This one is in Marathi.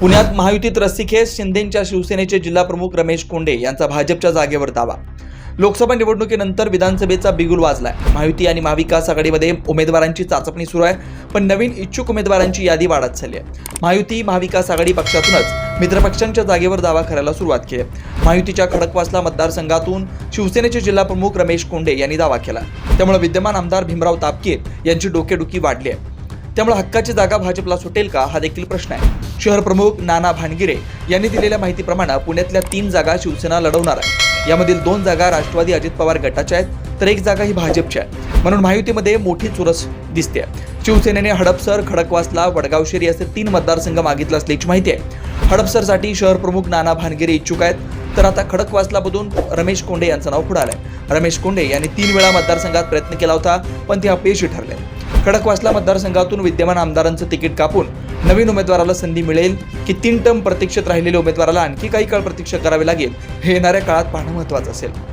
पुण्यात महायुतीत रस्सीखेच शिंदेच्या शिवसेनेचे जिल्हाप्रमुख रमेश कोंडे यांचा भाजपच्या जागेवर दावा लोकसभा निवडणुकीनंतर विधानसभेचा बिगुल वाजलाय. महायुती आणि महाविकास आघाडीमध्ये उमेदवारांची चाचपणी सुरू आहे पण नवीन इच्छुक उमेदवारांची यादी वाढत चालली आहे महायुती महाविकास आघाडी पक्षातूनच मित्रपक्षांच्या जागेवर दावा करायला सुरुवात केली. महायुतीच्या खडकवासला मतदारसंघातून शिवसेनेचे जिल्हाप्रमुख रमेश कोंडे यांनी दावा केला. त्यामुळे विद्यमान आमदार भीमराव तापकीर यांची डोकेडुकी वाढली आहे. त्यामुळे हक्काची जागा भाजपला सुटेल का हा देखील प्रश्न आहे. शहर प्रमुख नाना भानगिरे यांनी दिलेल्या माहितीप्रमाणे पुण्यातल्या तीन जागा शिवसेना लढवणार आहे. यामधील दोन जागा राष्ट्रवादी अजित पवार गटाच्या आहेत तर एक जागा ही भाजपची आहे. म्हणून महायुतीमध्ये मोठी चुरस दिसते शिवसेनेने हडपसर खडकवासला वडगावशेरी असे तीन मतदारसंघ मागितले असल्याची माहिती आहे. हडपसरसाठी शहर प्रमुख नाना भानगिरे इच्छुक आहेत तर आता खडकवासलामधून रमेश कोंडे यांचं नाव पुढे आलंय. रमेश कोंडे यांनी तीन वेळा मतदारसंघात प्रयत्न केला होता पण ते अपयशी ठरले. खडकवासला मतदारसंघातून विद्यमान आमदारांचं तिकीट कापून नवीन उमेदवाराला संधी मिळेल की तीन टर्म प्रतीक्षेत राहिलेल्या उमेदवाराला आणखी काही काळ प्रतीक्षा करावी लागेल हे येणाऱ्या काळात पाहणं महत्त्वाचं असेल.